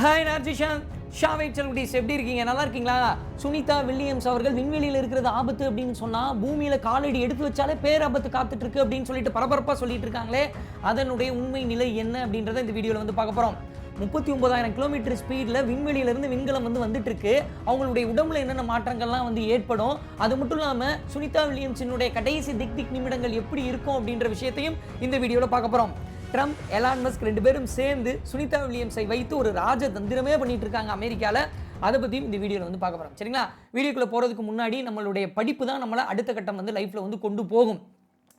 Hi நார்ஜிஷாந்த் ஷாவை செல்குடிஸ் எப்படி இருக்கீங்க? நல்லா இருக்கீங்களா? சுனிதா வில்லியம்ஸ் அவர்கள் விண்வெளியில் இருக்கிறது ஆபத்து அப்படின்னு சொன்னால் பூமியில் காலடி எடுத்து வச்சாலே பேராபத்து காத்துட்டு இருக்கு அப்படின்னு சொல்லிட்டு பரபரப்பாக சொல்லிட்டு இருக்காங்களே அதனுடைய உண்மை நிலை என்ன அப்படின்றத இந்த வீடியோவில் வந்து பார்க்க போகிறோம் முப்பத்தி ஒன்பதாயிரம் கிலோமீட்டர் ஸ்பீடில் விண்வெளியிலேருந்து விண்கலம் வந்து வந்துட்டு இருக்கு. அவங்களுடைய உடம்புல என்னென்ன மாற்றங்கள்லாம் வந்து ஏற்படும்? அது மட்டும் இல்லாமல் சுனிதா வில்லியம்ஸினுடைய கடைசி திக் திக் நிமிடங்கள் எப்படி இருக்கும் அப்படின்ற விஷயத்தையும் இந்த வீடியோவில் பார்க்க போகிறோம் ட்ரம்ப் எலான் மஸ்க் ரெண்டு பேரும் சேர்ந்து சுனிதா வில்லியம்ஸை வைத்து ஒரு ராஜ தந்திரமே பண்ணிட்டு இருக்காங்க அமெரிக்காவில் அதை பற்றியும் இந்த வீடியோவில் வந்து பார்க்க போகிறோம் சரிங்களா? வீடியோக்குள்ளே போகிறதுக்கு முன்னாடி நம்மளுடைய படிப்பு தான் நம்மளை அடுத்த கட்டம் வந்து லைஃப்பில் வந்து கொண்டு போகும்.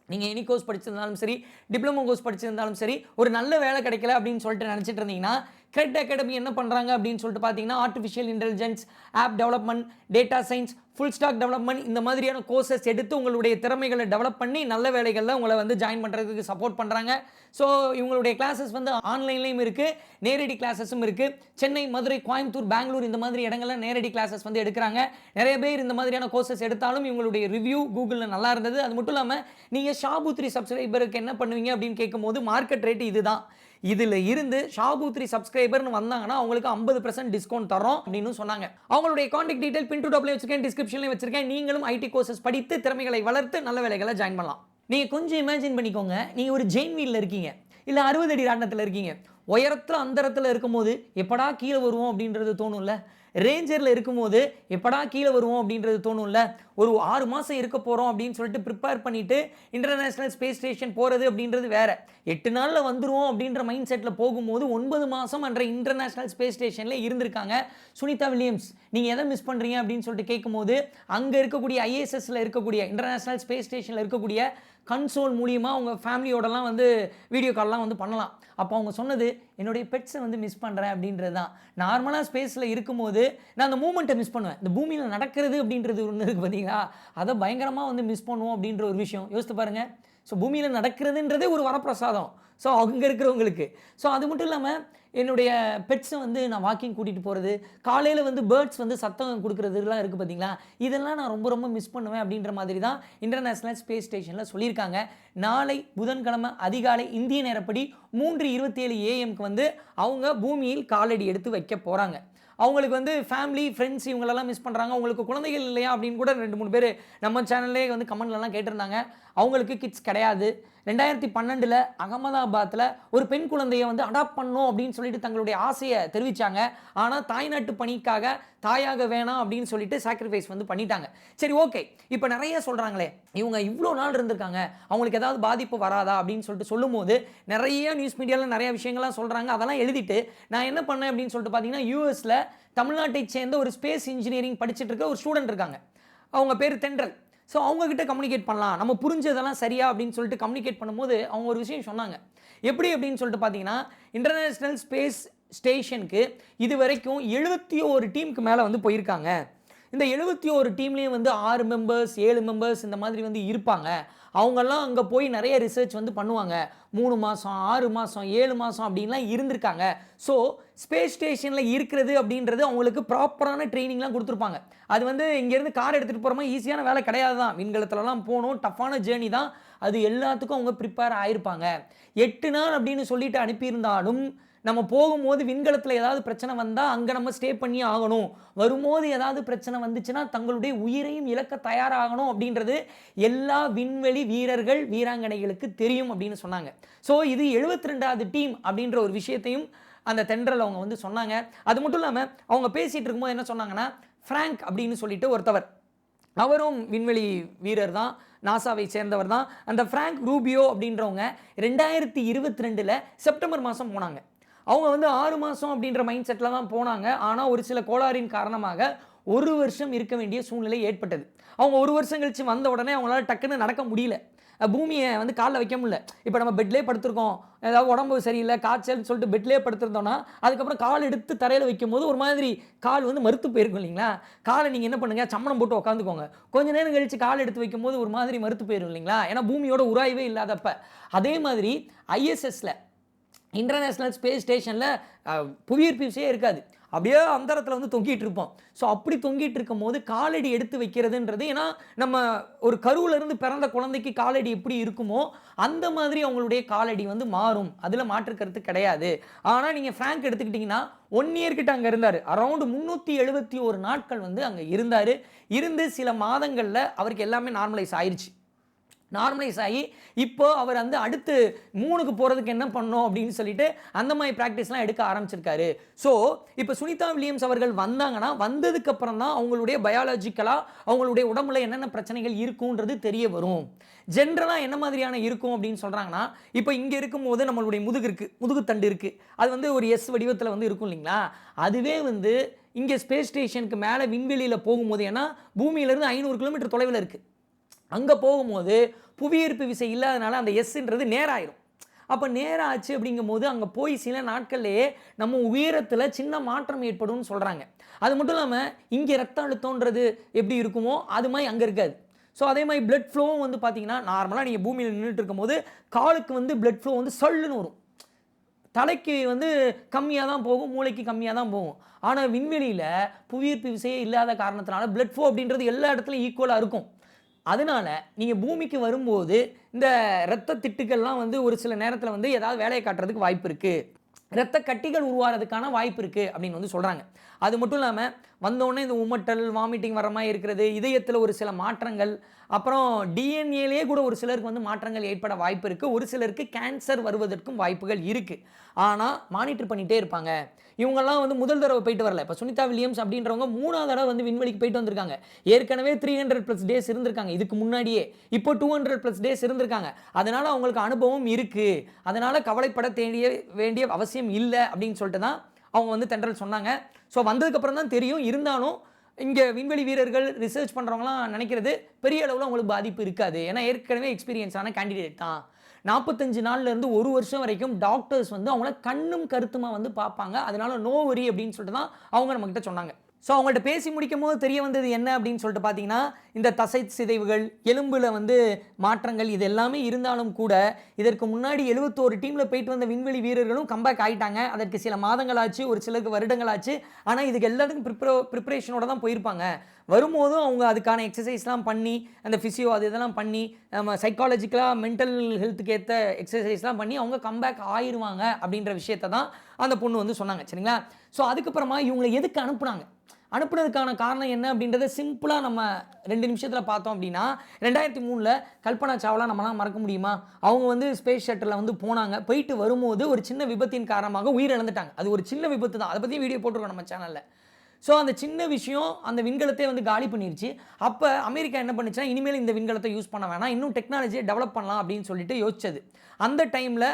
நீங்கள் எனி கோர்ஸ் படிச்சிருந்தாலும் சரி டிப்ளமோ கோர்ஸ் படிச்சிருந்தாலும் சரி ஒரு நல்ல வேலை கிடைக்கல அப்படின்னு சொல்லிட்டு நினச்சிட்டு இருந்தீங்கன்னா கிரெட் அகாடமி என்ன பண்ணுறாங்க அப்படின்னு சொல்லிட்டு பார்த்தீங்கன்னா artificial intelligence app development data science full stack development இந்த மாதிரியான கோர்சஸ் எடுத்து உங்களுடைய திறமைகளை டெவலப் பண்ணி நல்ல வேலைகளில் உங்களை வந்து ஜாயின் பண்ணுறதுக்கு சப்போர்ட் பண்ணுறாங்க ஸோ இவங்களுடைய கிளாஸஸ் வந்து ஆன்லைன்லேயும் இருக்குது நேரடி கிளாஸஸும் இருக்குது சென்னை மதுரை கோயம்புத்தூர் பெங்களூர் இந்த மாதிரி இடங்கள்ல நேரடி கிளாஸஸ் வந்து எடுக்கிறாங்க. நிறைய பேர் இந்த மாதிரியான கோர்சஸ் எடுத்தாலும் இவங்களுடைய ரிவ்யூ கூகுளில் நல்லா இருந்தது. அது மட்டும் இல்லாமல் நீங்கள் ஷாபுத்ரி சப்ஸ்கிரைபருக்கு என்ன பண்ணுவீங்க அப்படின்னு கேட்கும்போது மார்க்கெட் ரேட் இதுதான். இதில் இருந்து ஷாபுத்ரி சப்ஸ்கிரைபர்னு வந்தாங்கன்னா அவங்களுக்கு ஐம்பது பர்சன்ட் டிஸ்கவுண்ட் தரோம் அப்படின்னு சொன்னாங்க. அவங்களுடைய காண்டாக்ட் டீடைல் பின் டூ டாப்லையும் வச்சிருக்கேன் டிஸ்கிரிப்ஷன்லேயும் வச்சிருக்கேன். நீங்களும் ஐடி கோர்சஸ் படித்து திறமைகளை வளர்த்து நல்ல வேலைகளை ஜாயின் பண்ணலாம். நீங்கள் கொஞ்சம் இமேஜின் பண்ணிக்கோங்க. நீங்கள் ஒரு ஜெயின் வீலில் இருக்கீங்க. இல்லை அறுபது அடி ராட்டத்தில் இருக்கீங்க. உயரத்தில் அந்தரத்தில் இருக்கும்போது எப்படா கீழே வருவோம் அப்படின்றது தோணும்ல? ரேஞ்சரில் இருக்கும்போது எப்படா கீழே வருவோம் அப்படின்றது தோணும்ல? ஒரு ஆறு மாதம் இருக்க போகிறோம் அப்படின்னு சொல்லிட்டு ப்ரிப்பேர் பண்ணிவிட்டு இன்டர்நேஷ்னல் ஸ்பேஸ் ஸ்டேஷன் போகிறது அப்படின்றது வேறு. எட்டு நாளில் வந்துடுவோம் அப்படின்ற மைண்ட் செட்டில் போகும்போது ஒன்பது மாதம் அன்ற இன்டர்நேஷ்னல் ஸ்பேஸ் ஸ்டேஷனில் இருந்திருக்காங்க சுனிதா வில்லியம்ஸ். நீங்கள் எதை மிஸ் பண்ணுறீங்க அப்படின்னு சொல்லிட்டு கேட்கும்போது அங்கே இருக்கக்கூடிய ஐஎஸ்எஸ்ல இருக்கக்கூடிய இன்டர்நேஷ்னல் ஸ்பேஸ் ஸ்டேஷனில் இருக்கக்கூடிய கன்சோல் மூலியமாக அவங்க ஃபேமிலியோடலாம் வந்து வீடியோ கால்லாம் வந்து பண்ணலாம். அப்போ அவங்க சொன்னது என்னுடைய பெட்ஸை வந்து மிஸ் பண்ணுறேன் அப்படின்றது தான். நார்மலாக ஸ்பேஸில் இருக்கும்போது நான் அந்த மூமெண்ட்டை மிஸ் பண்ணுவேன். இந்த பூமியில் நடக்கிறது அப்படின்றது ஒன்று இருக்குது சரிங்களா அதை பயங்கரமாக வந்து மிஸ் பண்ணுவோம் அப்படின்ற ஒரு விஷயம். யோசித்து பாருங்கள் ஸோ பூமியில் நடக்கிறதுன்றதே ஒரு வரப்பிரசாதம். ஸோ அங்கே இருக்கிறவங்களுக்கு. ஸோ அது மட்டும் இல்லாமல் என்னுடைய பெட்ஸை வந்து நான் வாக்கிங் கூட்டிகிட்டு போகிறது காலையில் வந்து பேர்ட்ஸ் வந்து சத்தம் கொடுக்குறதுலாம் இருக்குது பார்த்தீங்களா இதெல்லாம் நான் ரொம்ப ரொம்ப மிஸ் பண்ணுவேன் அப்படின்ற மாதிரி தான் இன்டர்நேஷ்னல் ஸ்பேஸ் ஸ்டேஷனில் சொல்லியிருக்காங்க. நாளை புதன்கிழமை அதிகாலை இந்திய நேரப்படி மூன்று இருபத்தேழு ஏஎம்க்கு வந்து அவங்க பூமியில் காலடி எடுத்து வைக்க போகிறாங்க அவங்களுக்கு வந்து ஃபேமிலி ஃப்ரெண்ட்ஸ் இவங்களெல்லாம் மிஸ் பண்ணுறாங்க அவங்களுக்கு குழந்தைகள் இல்லையா அப்படின்னு கூட ரெண்டு மூணு பேர் நம்ம சேனல்லே வந்து கமெண்ட்லலாம் கேட்டிருந்தாங்க. அவங்களுக்கு கிட்ஸ் கிடையாது. ரெண்டாயிரத்தி பன்னெண்டில் அகமதாபாத்தில் ஒரு பெண் குழந்தையை வந்து அடாப்ட் பண்ணும் அப்படின்னு சொல்லிட்டு தங்களுடைய ஆசையை தெரிவித்தாங்க ஆனால் தாய்நாட்டு பணிக்காக தாயாக வேணாம் அப்படின்னு சொல்லிட்டு சாக்ரிஃபைஸ் வந்து பண்ணிட்டாங்க. சரி ஓகே இப்போ நிறைய சொல்கிறாங்களே இவங்க இவ்வளோ நாள் இருந்திருக்காங்க அவங்களுக்கு ஏதாவது பாதிப்பு வராதா அப்படின்னு சொல்லிட்டு சொல்லும்போது நிறைய நியூஸ் மீடியாவில் நிறைய விஷயங்கள்லாம் சொல்கிறாங்க அதெல்லாம் எழுதிட்டு நான் என்ன பண்ணேன் அப்படின்னு சொல்லிட்டு பார்த்தீங்கன்னா யூஎஸில் தமிழ்நாட்டை சேர்ந்த ஒரு ஸ்பேஸ் இன்ஜினியரிங் படிச்சுட்டு இருக்க ஒரு ஸ்டூடெண்ட் இருக்காங்க. அவங்க பேர் தென்றல். ஸோ அவங்கக்கிட்ட கம்யூனிகேட் பண்ணலாம். நம்ம புரிஞ்சதெல்லாம் சரியா அப்படின்னு சொல்லிட்டு கம்யூனிகேட் பண்ணும்போது அவங்க ஒரு விஷயம் சொன்னாங்க. எப்படி அப்படின்னு சொல்லிட்டு பார்த்தீங்கன்னா இன்டர்நேஷ்னல் ஸ்பேஸ் ஸ்டேஷனுக்கு இது வரைக்கும் எழுபத்தி ஒரு டீமுக்கு மேலே வந்து போயிருக்காங்க. இந்த எழுபத்தி ஒரு டீம்லேயும் வந்து ஆறு மெம்பர்ஸ் ஏழு மெம்பர்ஸ் இந்த மாதிரி வந்து இருப்பாங்க. அவங்கெல்லாம் அங்கே போய் நிறைய ரிசர்ச் வந்து பண்ணுவாங்க. மூணு மாதம் ஆறு மாதம் ஏழு மாதம் அப்படின்லாம் இருந்திருக்காங்க. ஸோ ஸ்பேஸ் ஸ்டேஷனில் இருக்கிறது அப்படின்றது அவங்களுக்கு ப்ராப்பரான ட்ரைனிங்லாம் கொடுத்துருப்பாங்க. அது வந்து இங்கேருந்து கார் எடுத்துகிட்டு போகிறோமா ஈஸியான வேலை கிடையாது தான் விண்கலத்துலலாம் போகணும் டஃப்பான ஜேர்னி தான். அது எல்லாத்துக்கும் அவங்க ப்ரிப்பேர் ஆகிருப்பாங்க எட்டு நாள் அப்படின்னு சொல்லிட்டு அனுப்பியிருந்தாலும் நம்ம போகும்போது விண்கலத்தில் ஏதாவது பிரச்சனை வந்தால் அங்கே நம்ம ஸ்டே பண்ணி ஆகணும். வரும்போது ஏதாவது பிரச்சனை வந்துச்சுன்னா தங்களுடைய உயிரையும் இழக்க தயாராகணும் அப்படின்றது எல்லா விண்வெளி வீரர்கள் வீராங்கனைகளுக்கு தெரியும் அப்படின்னு சொன்னாங்க. ஸோ இது எழுபத்தி ரெண்டாவது டீம் அப்படின்ற ஒரு விஷயத்தையும் அந்த தென்றல் அவங்க வந்து சொன்னாங்க. அது மட்டும் இல்லாமல் அவங்க பேசிகிட்டு இருக்கும்போது என்ன சொன்னாங்கன்னா ஃப்ராங்க் அப்படின்னு சொல்லிட்டு ஒருத்தவர். அவரும் விண்வெளி வீரர் தான் நாசாவை சேர்ந்தவர் தான். அந்த ஃப்ராங்க் ரூபியோ அப்படின்றவங்க ரெண்டாயிரத்தி இருபத்தி ரெண்டில் செப்டம்பர் மாதம் போனாங்க. அவங்க வந்து ஆறு மாதம் அப்படின்ற மைண்ட் செட்டில் தான் போனாங்க. ஆனால் ஒரு சில கோளாறின் காரணமாக ஒரு வருஷம் இருக்க வேண்டிய சூழ்நிலை ஏற்பட்டது. அவங்க ஒரு வருஷம் கழிச்சு வந்த உடனே அவங்களால டக்குன்னு நடக்க முடியல. பூமியை வந்து காலில் வைக்க முடியல. இப்போ நம்ம பெட்லேயே படுத்திருக்கோம். ஏதாவது உடம்பு சரியில்லை காய்ச்சல்னு சொல்லிட்டு பெட்லேயே படுத்திருந்தோம்னா அதுக்கப்புறம் கால் எடுத்து தரையில் வைக்கும்போது ஒரு மாதிரி கால் வந்து மறுத்து போயிருக்கும் இல்லைங்களா? காலை நீங்கள் என்ன பண்ணுங்க? சம்மணம் போட்டு உட்காந்துக்கோங்க கொஞ்ச நேரம் கழிச்சு கால் எடுத்து வைக்கும்போது ஒரு மாதிரி மறுத்து போயிடும் இல்லைங்களா? ஏன்னா பூமியோட உராய்வே இல்லாதப்ப. அதே மாதிரி ஐஎஸ்எஸ்ல இன்டர்நேஷ்னல் ஸ்பேஸ் ஸ்டேஷனில் புவியீர்ப்பு விசையே இருக்காது. அப்படியே அந்தரத்தில் வந்து தொங்கிட்டு இருப்போம். ஸோ அப்படி தொங்கிட்டு இருக்கும் போது காலடி எடுத்து வைக்கிறதுன்றது ஏன்னா நம்ம ஒரு கருவுல இருந்து பிறந்த குழந்தைக்கு காலடி எப்படி இருக்குமோ அந்த மாதிரி அவங்களுடைய காலடி வந்து மாறும். அதில் மாற்று கருத்து கிடையாது. ஆனால் நீங்கள் ஃப்ராங்க் எடுத்துக்கிட்டிங்கன்னா ஒன் இயர்கிட்ட அங்கே இருந்தார். அரௌண்ட் முந்நூற்றி எழுபத்தி ஒரு நாட்கள் வந்து அங்கே இருந்தார். இருந்து சில மாதங்களில் அவருக்கு எல்லாமே நார்மலைஸ் ஆயிடுச்சு நார்மலைஸ் ஆகி இப்போ அவர் வந்து அடுத்து மூணுக்கு போகிறதுக்கு என்ன பண்ணோம் அப்படின்னு சொல்லிட்டு அந்த மாதிரி ப்ராக்டிஸ்லாம் எடுக்க ஆரம்பிச்சிருக்காரு. ஸோ இப்போ சுனிதா வில்லியம்ஸ் அவர்கள் வந்தாங்கன்னா வந்ததுக்கப்புறம் தான் அவங்களுடைய பயாலஜிக்கலாக அவங்களுடைய உடம்புல என்னென்ன பிரச்சனைகள் இருக்குன்றது தெரிய வரும். ஜென்ரலாக என்ன மாதிரியான இருக்கும் அப்படின்னு சொல்கிறாங்கன்னா இப்போ இங்கே இருக்கும்போது நம்மளுடைய முதுகு இருக்குது முதுகுத்தண்டு இருக்குது அது வந்து ஒரு எஸ் வடிவத்தில் வந்து இருக்கும் இல்லைங்களா? அதுவே வந்து இங்கே ஸ்பேஸ் ஸ்டேஷனுக்கு மேலே விண்வெளியில் போகும்போது ஏன்னா பூமியிலேருந்து ஐநூறு கிலோமீட்டர் தொலைவில் இருக்குது அங்கே போகும்போது புவியீர்ப்பு விசை இல்லாதனால அந்த எஸ்ன்றது நேராயிரும். அப்போ நேரம் ஆச்சு அப்படிங்கும்போது அங்கே போய் சில நாட்கள்லேயே நம்ம உயரத்தில் சின்ன மாற்றம் ஏற்படும்னு சொல்கிறாங்க அது மட்டும் இல்லாமல் இங்கே ரத்த அழுத்தம்ன்றது எப்படி இருக்குமோ அது மாதிரி அங்கே இருக்காது. ஸோ அதே மாதிரி பிளட் ஃப்ளோவும் வந்து பார்த்தீங்கன்னா நார்மலாக நீங்கள் பூமியில் நின்றுட்டு இருக்கும்போது காலுக்கு வந்து பிளட் ஃப்ளோ வந்து சல்லுன்னு வரும். தலைக்கு வந்து கம்மியாக தான் போகும் மூளைக்கு கம்மியாக தான் போகும். ஆனால் விண்வெளியில் புவியீர்ப்பு விசையே இல்லாத காரணத்தினால பிளட் ஃப்ளோ அப்படின்றது எல்லா இடத்துலையும் ஈக்குவலாக இருக்கும். அதனால நீங்கள் பூமிக்கு வரும்போது இந்த இரத்த திட்டுக்கள்லாம் வந்து ஒரு சில நேரத்தில் வந்து ஏதாவது வேலையை காட்டுறதுக்கு வாய்ப்பு இருக்குது இரத்த கட்டிகள் உருவாகிறதுக்கான வாய்ப்பு இருக்குது அப்படின்னு வந்து சொல்கிறாங்க அது மட்டும் இல்லாமல் வந்தோடனே இந்த உமட்டல் வாமிட்டிங் வர மாதிரி இருக்கிறது இதயத்தில் ஒரு சில மாற்றங்கள் அப்புறம் டிஎன்ஏலேயே கூட ஒரு சிலருக்கு வந்து மாற்றங்கள் ஏற்பட வாய்ப்பு இருக்குது ஒரு சிலருக்கு கேன்சர் வருவதற்கும் வாய்ப்புகள் இருக்குது ஆனால் மானிட்டர் பண்ணிகிட்டே இருப்பாங்க. இவங்கெல்லாம் வந்து முதல் தடவை போயிட்டு வரல. இப்போ சுனிதா வில்லியம்ஸ் அப்படின்றவங்க மூணாவது தடவை வந்து விண்வெளிக்கு போயிட்டு வந்திருக்காங்க. ஏற்கனவே த்ரீ ஹண்ட்ரட் ப்ளஸ் டேஸ் இருந்திருக்காங்க. இதுக்கு முன்னாடியே. இப்போ டூ ஹண்ட்ரட் ப்ளஸ் டேஸ் இருந்திருக்காங்க. அதனால் அவங்களுக்கு அனுபவம் இருக்குது அதனால் கவலைப்பட தேடிய வேண்டிய அவசியம் இல்லை அப்படின்னு சொல்லிட்டு தான் அவங்க வந்து தென்றல் சொன்னாங்க. ஸோ வந்ததுக்கப்புறம் தான் தெரியும். இருந்தாலும் இங்கே விண்வெளி வீரர்கள் ரிசர்ச் பண்ணுறவங்களாம் நினைக்கிறது பெரிய அளவில் அவங்களுக்கு பாதிப்பு இருக்காது. ஏன்னா ஏற்கனவே எக்ஸ்பீரியன்ஸான கேண்டிடேட் தான். நாற்பத்தஞ்சு நாள்லேருந்து ஒரு வருஷம் வரைக்கும் டாக்டர்ஸ் வந்து அவங்கள கண்ணும் கருத்துமாக வந்து பார்ப்பாங்க. அதனால நோ வரி அப்படின்னு சொல்லிட்டு தான் அவங்க நம்மக்கிட்ட சொன்னாங்க. ஸோ அவங்கள்ட்ட பேசி முடிக்கும் போது தெரிய வந்தது என்ன அப்படின்னு சொல்லிட்டு பார்த்தீங்கன்னா இந்த தசை சிதைவுகள் எலும்பில் வந்து மாற்றங்கள் இது எல்லாமே இருந்தாலும் கூட இதற்கு முன்னாடி எழுபத்தோரு டீமில் போயிட்டு வந்த விண்வெளி வீரர்களும் கம்பேக் ஆகிட்டாங்க அதற்கு சில மாதங்களாச்சு ஒரு சிலருக்கு வருடங்கள் ஆச்சு ஆனால் இதுக்கு எல்லாத்துக்கும் ப்ரிப்ரோ ப்ரிப்பரேஷனோட தான் போயிருப்பாங்க. வரும்போதும் அவங்க அதுக்கான எக்ஸசைஸ்லாம் பண்ணி அந்த ஃபிசியோ அது இதெல்லாம் பண்ணி நம்ம சைக்காலஜிக்கலாக மென்டல் ஹெல்த்துக்கு ஏற்ற எக்ஸசைஸ்லாம் பண்ணி அவங்க கம்பேக் ஆயிடுவாங்க அப்படின்ற விஷயத்த தான் அந்த பொண்ணு வந்து சொன்னாங்க. சரிங்களா? ஸோ அதுக்கப்புறமா இவங்களை எதுக்கு அனுப்புனாங்க? அனுப்புனதுக்கான காரணம் என்ன அப்படின்றத சிம்பிளாக நம்ம ரெண்டு நிமிஷத்தில் பார்த்தோம் அப்படின்னா ரெண்டாயிரத்தி மூணில் கல்பனா சாவ்லா நம்மளாம் மறக்க முடியுமா? அவங்க வந்து ஸ்பேஸ் ஷட்டரில் வந்து போனாங்க. போயிட்டு வரும்போது ஒரு சின்ன விபத்தின் காரணமாக உயிரிழந்துட்டாங்க. அது ஒரு சின்ன விபத்து தான். அதை பற்றி வீடியோ போட்டிருக்கோம் நம்ம சேனலில் ஸோ அந்த சின்ன விஷயம் அந்த விண்கலத்தை வந்து காலி பண்ணிருச்சு. அப்போ அமெரிக்கா என்ன பண்ணுச்சுன்னா இனிமேல் இந்த விண்கலத்தை யூஸ் பண்ண வேணாம். இன்னும் டெக்னாலஜியை டெவலப் பண்ணலாம் அப்படின்னு சொல்லிட்டு யோசிச்சது. அந்த டைமில்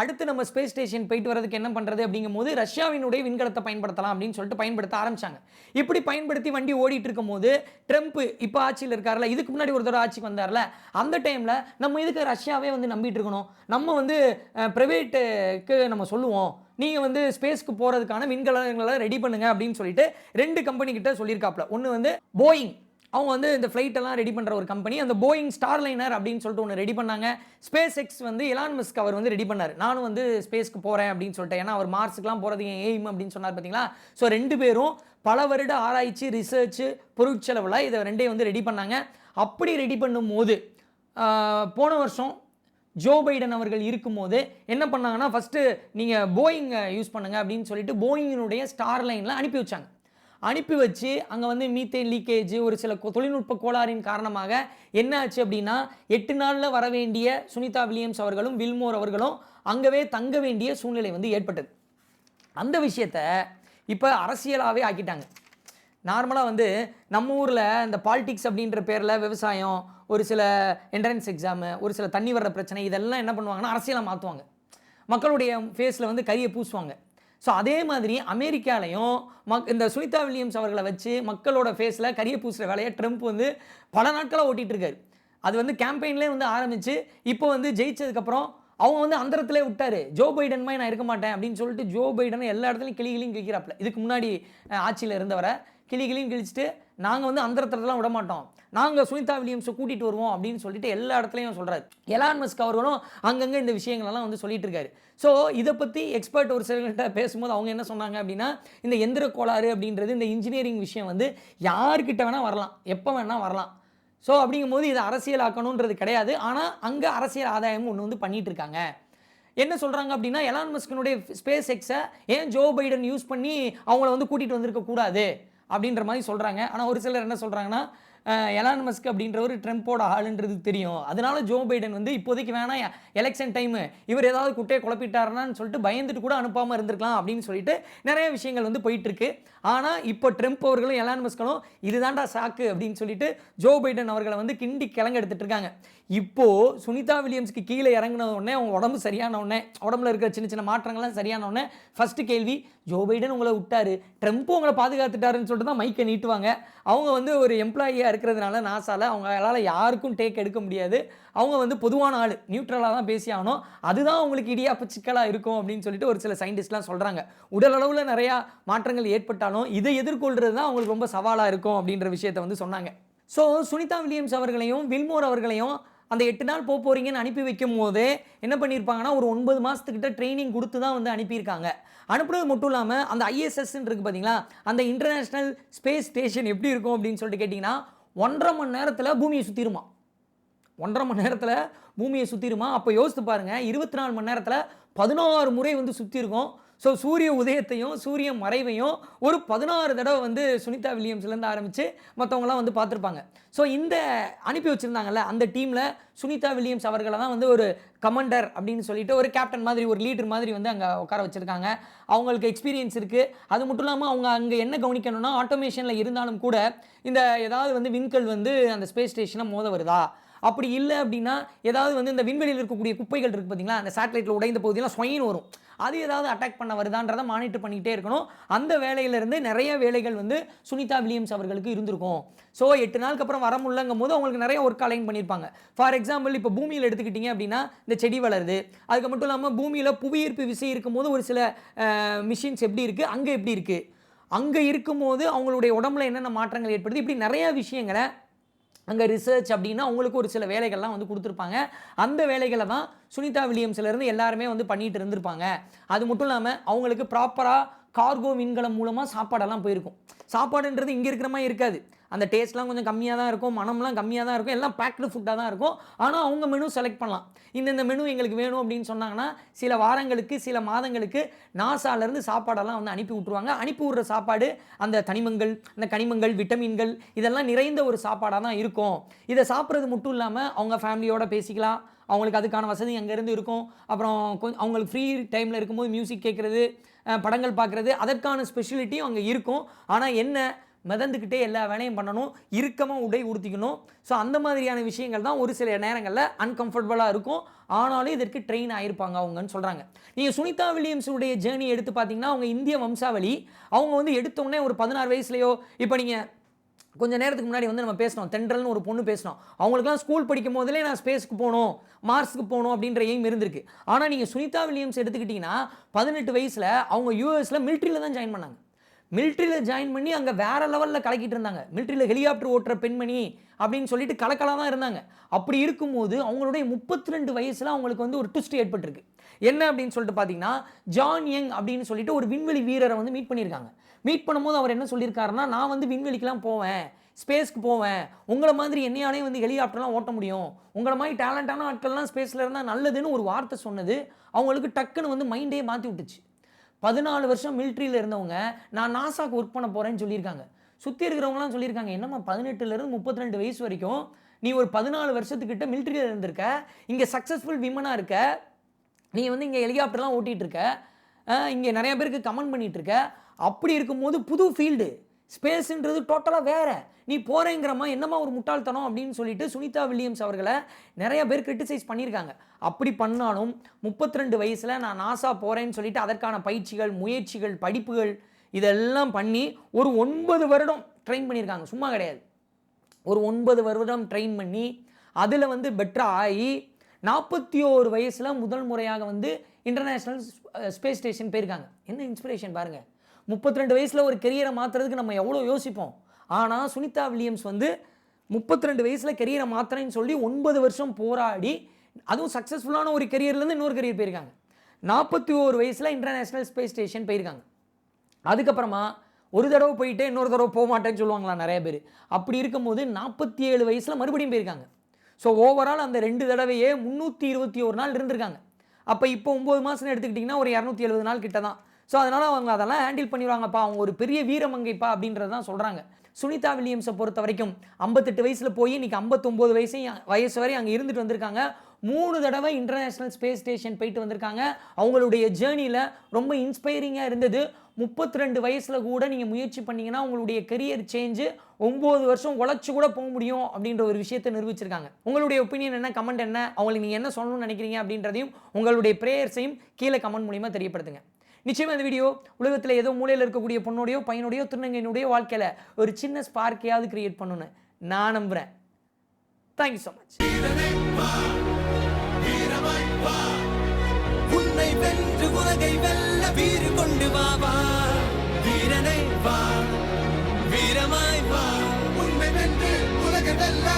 அடுத்து நம்ம ஸ்பேஸ் ஸ்டேஷன் போயிட்டு வரதுக்கு என்ன பண்ணுறது அப்படிங்கும்போது ரஷ்யாவினுடைய விண்கலத்தை பயன்படுத்தலாம் அப்படின்னு சொல்லிட்டு பயன்படுத்த ஆரம்பிச்சாங்க. இப்படி பயன்படுத்தி வண்டி ஓடிட்டு இருக்கும்போது ட்ரம்ப் இப்போ ஆட்சியில் இருக்கார்ல இதுக்கு முன்னாடி ஒரு தடவை ஆட்சிக்கு வந்தார்ல அந்த டைமில் நம்ம இதுக்கு ரஷ்யாவே வந்து நம்பிட்டு இருக்கணும்? நம்ம வந்து ப்ரைவேட்டுக்கு நம்ம சொல்லுவோம். நீங்கள் வந்து ஸ்பேஸ்க்கு போகிறதுக்கான விண்கலங்களை ரெடி பண்ணுங்க அப்படின்னு சொல்லிட்டு ரெண்டு கம்பெனி கிட்ட சொல்லியிருக்காப்ல ஒன்று வந்து போயிங் அவங்க வந்து இந்த ஃப்ளைட்டெல்லாம் ரெடி பண்ணுற ஒரு கம்பெனி அந்த போயிங் ஸ்டார் லைனர் அப்படின்னு சொல்லிட்டு ஒன்று ரெடி பண்ணாங்க. ஸ்பேஸ் எக்ஸ் வந்து எலான் மிஸ்க் அவர் வந்து ரெடி பண்ணார். நானும் வந்து ஸ்பேஸ்க்கு போகிறேன் அப்படின்னு சொல்லிட்டு ஏன்னா அவர் மார்ஸுக்குலாம் போகிறது என் எய்ம் அப்படின்னு சொன்னார் பார்த்தீங்களா ஸோ ரெண்டு பேரும் பல வருட ஆராய்ச்சி ரிசர்ச்சு பொருட்செலவில் இதை ரெண்டையும் வந்து ரெடி பண்ணாங்க. அப்படி ரெடி பண்ணும்போது போன வருஷம் ஜோ பைடன் அவர்கள் இருக்கும்போது என்ன பண்ணாங்கன்னா ஃபஸ்ட்டு நீங்கள் போயிங்கை யூஸ் பண்ணுங்க அப்படின்னு சொல்லிட்டு போயிங்கினுடைய ஸ்டார் லைனில் அனுப்பி வச்சாங்க. அனுப்பி வச்சு அங்கே வந்து மீத்தேன் லீக்கேஜ் ஒரு சில தொழில்நுட்ப கோளாறின் காரணமாக என்ன ஆச்சு அப்படின்னா எட்டு நாளில் வர வேண்டிய சுனிதா வில்லியம்ஸ் அவர்களும் வில்மோர் அவர்களும் அங்கவே தங்க வேண்டிய சூழ்நிலை வந்து ஏற்பட்டது. அந்த விஷயத்த இப்போ அரசியலாகவே ஆக்கிட்டாங்க. நார்மலாக வந்து நம்ம ஊரில் இந்த பாலிடிக்ஸ் அப்படின்ற பேரில் விவசாயம் ஒரு சில என்ட்ரன்ஸ் எக்ஸாமு ஒரு சில தண்ணி வர்ற பிரச்சனை இதெல்லாம் என்ன பண்ணுவாங்கன்னா அரசியலாக மாற்றுவாங்க மக்களுடைய ஃபேஸில் வந்து கரியை பூசுவாங்க. ஸோ அதே மாதிரி அமெரிக்காலையும் மக் இந்த சுனிதா வில்லியம்ஸ் அவர்களை வச்சு மக்களோட ஃபேஸில் கரியை பூசுகிற வேலையை ட்ரம்ப் வந்து பல நாட்களாக ஓட்டிகிட்டு இருக்காரு அது வந்து கேம்பெயின்லேயே வந்து ஆரம்பித்து இப்போ வந்து ஜெயிச்சதுக்கப்புறம் அவங்க வந்து அந்தரத்திலே விட்டார். ஜோ பைடன் மாதிரி நான் இருக்க மாட்டேன் அப்படின்னு சொல்லிட்டு ஜோ பைடன் எல்லா இடத்துலையும் கிளி கிளியும் கிழிக்கிறாப்புல. இதுக்கு முன்னாடி ஆட்சியில் இருந்தவரை கிளி கிளியும் கிழிச்சிட்டு நாங்கள் வந்து அந்தரத்துலலாம் விட மாட்டோம் நாங்கள் சுனிதா வில்லியம்ஸை கூட்டிகிட்டு வருவோம் அப்படின்னு சொல்லிட்டு எல்லா இடத்துலையும் சொல்கிறாரு எலான் மஸ்க் அவர்களும் அங்கங்கே இந்த விஷயங்களெல்லாம் வந்து சொல்லிட்டு இருக்காரு. ஸோ இதை பற்றி எக்ஸ்பர்ட் ஒரு சிலர்கிட்ட பேசும்போது அவங்க என்ன சொன்னாங்க அப்படின்னா இந்த எந்திர கோளாறு அப்படின்றது இந்த இன்ஜினியரிங் விஷயம் வந்து யார்கிட்ட வேணால் வரலாம். எப்போ வேணால் வரலாம். ஸோ அப்படிங்கும்போது இதை அரசியலாக்கணுன்றது கிடையாது. ஆனால் அங்கே அரசியல் ஆதாயமும் ஒன்று வந்து பண்ணிகிட்டு இருக்காங்க. என்ன சொல்கிறாங்க அப்படின்னா எலான் மஸ்கினுடைய ஸ்பேஸ் எக்ஸை ஏன் ஜோ பைடன் யூஸ் பண்ணி அவங்கள வந்து கூட்டிகிட்டு வந்திருக்க கூடாது? அப்படின்ற மாதிரி சொல்கிறாங்க ஆனால் ஒரு சிலர் என்ன சொல்கிறாங்கன்னா எலான் மஸ்க் அப்படின்றவர் ட்ரம்ப்போட ஆளுன்றது தெரியும். அதனால ஜோ பைடன் வந்து இப்போதைக்கு வேணாம் எலெக்ஷன் டைமு இவர் ஏதாவது குட்டையை குழப்பிட்டாருனான்னு சொல்லிட்டு பயந்துட்டு கூட அனுப்பாமல் இருந்திருக்கலாம் அப்படின்னு சொல்லிட்டு நிறைய விஷயங்கள் வந்து போயிட்டு இருக்கு ஆனால் இப்போ ட்ரம்ப் அவர்களும் எலான் மஸ்களும் இதுதான்டா சாக்கு அப்படின்னு சொல்லிட்டு ஜோ பைடன் அவர்களை வந்து கிண்டி கிளங்க எடுத்துட்டு இருக்காங்க. இப்போது சுனிதா வில்லியம்ஸ்க்கு கீழே இறங்கின உடனே அவங்க உடம்பு சரியான உடனே உடம்புல இருக்கிற சின்ன சின்ன மாற்றங்கள்லாம் சரியான உடனே ஃபர்ஸ்ட் கேள்வி ஜோ பைடன் உங்களை விட்டார். ட்ரம்ப்பும் உங்களை பாதுகாத்துட்டாருன்னு சொல்லிட்டு தான் மைக்கை நீட்டுவாங்க. அவங்க வந்து ஒரு எம்ப்ளாயியாக இருக்கிறதுனால நாசால அவங்களால யாருக்கும் டேக் எடுக்க முடியாது. அவங்க வந்து பொதுவான ஆள் நியூட்ரலாக தான் பேசி ஆகணும். அதுதான் உங்களுக்கு இடியாப்பு சிக்கலாக இருக்கும் அப்படின்னு சொல்லிட்டு ஒரு சில சயின்டிஸ்ட்லாம் சொல்கிறாங்க உடல் அளவில் நிறையா மாற்றங்கள் ஏற்பட்டாலும் இதை எதிர்கொள்கிறது தான் அவங்களுக்கு ரொம்ப சவாலாக இருக்கும் அப்படின்ற விஷயத்தை வந்து சொன்னாங்க. ஸோ சுனிதா வில்லியம்ஸ் அவர்களையும் வில்மோர் அவர்களையும் அந்த எட்டு நாள் போக போகிறீங்கன்னு அனுப்பி வைக்கும் போது என்ன பண்ணியிருப்பாங்கன்னா ஒரு ஒன்பது மாதத்துக்கிட்ட ட்ரைனிங் கொடுத்து தான் வந்து அனுப்பியிருக்காங்க. அனுப்புறது மட்டும் இல்லாமல் அந்த ஐஎஸ்எஸ்ன்னு இருக்குது பார்த்தீங்களா அந்த இன்டர்நேஷ்னல் ஸ்பேஸ் ஸ்டேஷன் எப்படி இருக்கும் அப்படின்னு சொல்லிட்டு கேட்டிங்கன்னா ஒன்றரை மணி நேரத்தில் பூமியை சுற்றிருமா ஒன்றரை மணி நேரத்தில் பூமியை சுற்றிருமா அப்போ யோசித்து பாருங்கள் இருபத்தி நாலு மணி நேரத்தில் பதினாறு முறை வந்து சுற்றிருக்கோம் ஸோ சூரிய உதயத்தையும் சூரிய மறைவையும் ஒரு பதினாறு தடவை வந்து சுனிதா வில்லியம்ஸ்லேருந்து ஆரம்பித்து மற்றவங்களாம் வந்து பார்த்துருப்பாங்க. ஸோ இந்த அனுப்பி வச்சுருந்தாங்கல்ல அந்த டீமில் சுனிதா வில்லியம்ஸ் அவர்களை தான் வந்து ஒரு கமாண்டர் அப்படின்னு சொல்லிட்டு ஒரு கேப்டன் மாதிரி ஒரு லீடர் மாதிரி வந்து அங்கே உட்கார வச்சுருக்காங்க. அவங்களுக்கு எக்ஸ்பீரியன்ஸ் இருக்குது அது மட்டும் இல்லாமல் அவங்க அங்கே என்ன கவனிக்கணும்னா ஆட்டோமேஷனில் இருந்தாலும் கூட இந்த ஏதாவது வந்து விண்கல் வந்து அந்த ஸ்பேஸ் ஸ்டேஷனை மோத வருதா? அப்படி இல்லை அப்படின்னா ஏதாவது வந்து இந்த விண்வெளியில் இருக்கக்கூடிய குப்பைகள் இருக்குது பார்த்தீங்களா அந்த சேட்டலைட்டில் உடைந்த பகுதியெல்லாம் ஸ்வயின் வரும். அது ஏதாவது அட்டாக் பண்ண வருதான்றதை மானிட்டர் பண்ணிக்கிட்டே இருக்கணும். அந்த வேலையிலேருந்து நிறைய வேலைகள் வந்து சுனிதா வில்லியம்ஸ் அவர்களுக்கு இருந்திருக்கும். ஸோ எட்டு நாளுக்கு அப்புறம் வர முடியலங்கும் போது அவங்களுக்கு நிறைய ஒர்க் அலைன் பண்ணியிருப்பாங்க. ஃபார் எக்ஸாம்பிள் இப்போ பூமியில் எடுத்துக்கிட்டிங்க அப்படின்னா இந்த செடி வளருது. அதுக்கு மட்டும் இல்லாமல் பூமியில் புவியீர்ப்பு விசை இருக்கும்போது ஒரு சில மிஷின்ஸ் எப்படி இருக்குது அங்கே எப்படி இருக்குது அங்கே இருக்கும்போது அவங்களுடைய உடம்புல என்னென்ன மாற்றங்கள் ஏற்படுது? இப்படி நிறைய விஷயங்களை அங்கே ரிசர்ச் அப்படின்னா அவங்களுக்கு ஒரு சில வேலைகள்லாம் வந்து கொடுத்துருப்பாங்க. அந்த வேலைகளை தான் சுனிதா வில்லியம்ஸ்லேருந்து எல்லாருமே வந்து பண்ணிகிட்டு இருந்திருப்பாங்க. அது மட்டும் இல்லாமல் அவங்களுக்கு ப்ராப்பராக கார்கோ விண்கலம் மூலமாக சாப்பாடெல்லாம் போயிருக்கும். சாப்பாடுன்றது இங்கே இருக்கிற மாதிரி இருக்காது. அந்த டேஸ்ட்லாம் கொஞ்சம் கம்மியாக தான் இருக்கும் மனம்லாம் கம்மியாக தான் இருக்கும் எல்லாம் பேக்டு ஃபுட்டாக தான் இருக்கும். ஆனால் அவங்க மெனு செலக்ட் பண்ணலாம். இந்தந்த மெனு எங்களுக்கு வேணும் அப்படின்னு சொன்னாங்கன்னா சில வாரங்களுக்கு சில மாதங்களுக்கு நாசாலேருந்து சாப்பாடெல்லாம் வந்து அனுப்பி விட்ருவாங்க அனுப்பி விட்ற சாப்பாடு அந்த தனிமங்கள் அந்த கனிமங்கள் விட்டமின்கள் இதெல்லாம் நிறைந்த ஒரு சாப்பாடாக தான் இருக்கும். இதை சாப்பிட்றது மட்டும் இல்லாமல் அவங்க ஃபேமிலியோட பேசிக்கலாம். அவங்களுக்கு அதுக்கான வசதி அங்கேருந்து இருக்கும். அப்புறம் கொஞ்சம் அவங்களுக்கு ஃப்ரீ டைமில் இருக்கும்போது மியூசிக் கேட்குறது படங்கள் பார்க்குறது அதற்கான ஸ்பெஷலிட்டியும் அங்கே இருக்கும். ஆனால் என்ன மிதந்துக்கிட்டே எல்லா வேலையும் பண்ணணும் இறுக்கமாக உடை உடுத்திக்கணும். ஸோ அந்த மாதிரியான விஷயங்கள் தான் ஒரு சில நேரங்களில் அன்கம்ஃபர்டபுளாக இருக்கும். ஆனாலும் இதற்கு ட்ரெயின் ஆயிருப்பாங்க அவங்கன்னு சொல்கிறாங்க நீங்கள் சுனிதா வில்லியம்ஸுடைய ஜேர்னி எடுத்து பார்த்தீங்கன்னா அவங்க இந்திய வம்சாவளி. அவங்க வந்து எடுத்தோடனே ஒரு பதினாறு வயசுலையோ இப்போ நீங்கள் கொஞ்சம் நேரத்துக்கு முன்னாடி வந்து நம்ம பேசினோம் தென்றல்னு ஒரு பொண்ணு பேசினோம். அவங்களுக்குலாம் ஸ்கூல் படிக்கும் போதிலே நான் ஸ்பேஸ்க்கு போகணும் மார்ஸ்க்கு போகணும் அப்படின்ற எய்ம் இருந்திருக்கு. ஆனால் நீங்கள் சுனிதா வில்லியம்ஸ் எடுத்துக்கிட்டிங்கன்னா பதினெட்டு வயசில் அவங்க யூஎஸில் மிலிட்ரியில் தான் ஜாயின் பண்ணாங்க. மிலிட்ரியில் ஜாயின் பண்ணி அங்கே வேற லெவலில் கலக்கிட்டு இருந்தாங்க. மிலிட்ரியில் ஹெலிகாப்டர் ஓட்டுற பெண்மணி அப்படின்னு சொல்லிட்டு கலக்கலாக தான் இருந்தாங்க. அப்படி இருக்கும்போது அவங்களுடைய முப்பத்தி ரெண்டு வயசில் அவங்களுக்கு வந்து ஒரு ட்விஸ்ட் ஏற்பட்டிருக்கு. என்ன அப்படின்னு சொல்லிட்டு பார்த்தீங்கன்னா ஜான் யங் அப்படின்னு சொல்லிட்டு ஒரு விண்வெளி வீரரை வந்து மீட் பண்ணியிருக்காங்க. மீட் பண்ணும்போது அவர் என்ன சொல்லியிருக்காருன்னா நான் வந்து விண்வெளிக்கெலாம் போவேன். ஸ்பேஸ்க்கு போவேன். உங்களை மாதிரி என்னையாலே வந்து ஹெலிகாப்டர்லாம் ஓட்ட முடியும். உங்களை மாதிரி டேலண்டான ஆட்கள்லாம் ஸ்பேஸில் இருந்தால் நல்லதுன்னு ஒரு வார்த்தை சொன்னது அவங்களுக்கு டக்குன்னு வந்து மைண்டே மாற்றி விட்டுச்சு. பதினாலு வருஷம் மிலிட்ரியில் இருந்தவங்க நான் நாசாக்கு ஒர்க் பண்ண போகிறேன்னு சொல்லியிருக்காங்க. சுற்றி இருக்கிறவங்களாம் சொல்லியிருக்காங்க என்னம்மா பதினெட்டுலேருந்து முப்பத்தி ரெண்டு வயசு வரைக்கும் நீ ஒரு பதினாலு வருஷத்துக்கிட்ட மிலிட்ரியில் இருந்திருக்க இங்கே சக்ஸஸ்ஃபுல் விமனாக இருக்க நீ வந்து இங்கே ஹெலிகாப்டர்லாம் ஓட்டிகிட்டு இருக்க இங்கே நிறைய பேருக்கு கமெண்ட் பண்ணிகிட்ருக்க அப்படி இருக்கும்போது புது ஃபீல்டு ஸ்பேஸுன்றது டோட்டலாக வேறு. நீ போகிறேங்கிறமா என்னம்மா ஒரு முட்டாள்தனம் அப்படின்னு சொல்லிட்டு சுனிதா வில்லியம்ஸ் அவர்களை நிறைய பேர் கிரிட்டிசைஸ் பண்ணியிருக்காங்க. அப்படி பண்ணாலும் முப்பத்தி ரெண்டு வயசில் நான் நாசா போகிறேன்னு சொல்லிட்டு அதற்கான பயிற்சிகள் முயற்சிகள் படிப்புகள் இதெல்லாம் பண்ணி ஒரு ஒன்பது வருடம் ட்ரெயின் பண்ணியிருக்காங்க. சும்மா கிடையாது. ஒரு ஒன்பது வருடம் ட்ரெயின் பண்ணி அதில் வந்து பெட்டராக ஆகி நாற்பத்தி ஓரு வயசில் முதல் முறையாக வந்து இன்டர்நேஷ்னல் ஸ்பேஸ் ஸ்டேஷன் போயிருக்காங்க. என்ன இன்ஸ்பிரேஷன் பாருங்கள் முப்பத்தி ரெண்டு வயசில் ஒரு கெரியரை மாற்றுறதுக்கு நம்ம எவ்வளோ யோசிப்போம்? ஆனால் சுனிதா வில்லியம்ஸ் வந்து முப்பத்தி ரெண்டு வயசில் கெரியரை மாத்திரேன்னு சொல்லி ஒன்பது வருஷம் போராடி அதுவும் சக்ஸஸ்ஃபுல்லான ஒரு கெரியர்லேருந்து இன்னொரு கெரியர் போயிருக்காங்க. நாற்பத்தி ஓரு வயசில் இன்டர்நேஷ்னல் ஸ்பேஸ் ஸ்டேஷன் போயிருக்காங்க. அதுக்கப்புறமா ஒரு தடவை போயிட்டு இன்னொரு தடவை போக மாட்டேன்னு சொல்லுவாங்களா நிறைய பேர். அப்படி இருக்கும்போது நாற்பத்தி ஏழு வயசில் மறுபடியும் போயிருக்காங்க. ஸோ ஓவரால் அந்த ரெண்டு தடவையே முந்நூற்றி இருபத்தி ஒரு நாள் இருந்திருக்காங்க. அப்போ இப்போ ஒம்பது மாதம்னு எடுத்துக்கிட்டிங்கன்னா ஒரு இரநூத்தி எழுபது நாள் கிட்ட தான் ஸோ அதனால் அவங்க அதெல்லாம் ஹேண்டில் பண்ணிடுவாங்கப்பா. அவங்க ஒரு பெரிய வீரமங்கைப்பா அப்படின்றது தான் சொல்கிறாங்க சுனிதா வில்லியம்ஸை பொறுத்த வரைக்கும் ஐம்பத்தெட்டு வயசில் போய் இன்றைக்கி ஐம்பத்தொம்போது வயசையும் வயசு வரை அங்கே இருந்துட்டு வந்திருக்காங்க. மூணு தடவை இன்டர்நேஷ்னல் ஸ்பேஸ் ஸ்டேஷன் போயிட்டு வந்திருக்காங்க. அவங்களுடைய ஜேர்னியில் ரொம்ப இன்ஸ்பைரிங்காக இருந்தது. முப்பத்தி ரெண்டு வயசில் கூட நீங்கள் முயற்சி பண்ணீங்கன்னா உங்களுடைய கெரியர் சேஞ்சு ஒம்பது வருஷம் உழைச்சி கூட போக முடியும் அப்படின்ற ஒரு விஷயத்தை நிரூபிச்சிருக்காங்க. உங்களுடைய ஒப்பீனியன் என்ன கமெண்ட் என்ன அவங்களுக்கு நீங்கள் என்ன சொல்லணும்னு நினைக்கிறீங்க அப்படின்றதையும் உங்களுடைய ப்ரேயர்ஸையும் கீழே கமெண்ட் மூலியமாக தெரியப்படுத்துங்க. நிச்சயமாக இந்த வீடியோ உலகத்தில் ஏதோ மூலையில் இருக்கக்கூடிய பொண்ணுடையோ பையனுடையோ திருநங்கையினுடைய வாழ்க்கையில் ஒரு சின்ன ஸ்பார்க்கையாவது கிரியேட் பண்ணணும்னு நான் நம்புகிறேன் தேங்க்யூ ஸோ மச் உன்னை வென்று உலகை வெல்ல வீறு கொண்டு வா வீரனை வா. வீரமாய் வா உன்னை வென்று உலகை வெல்ல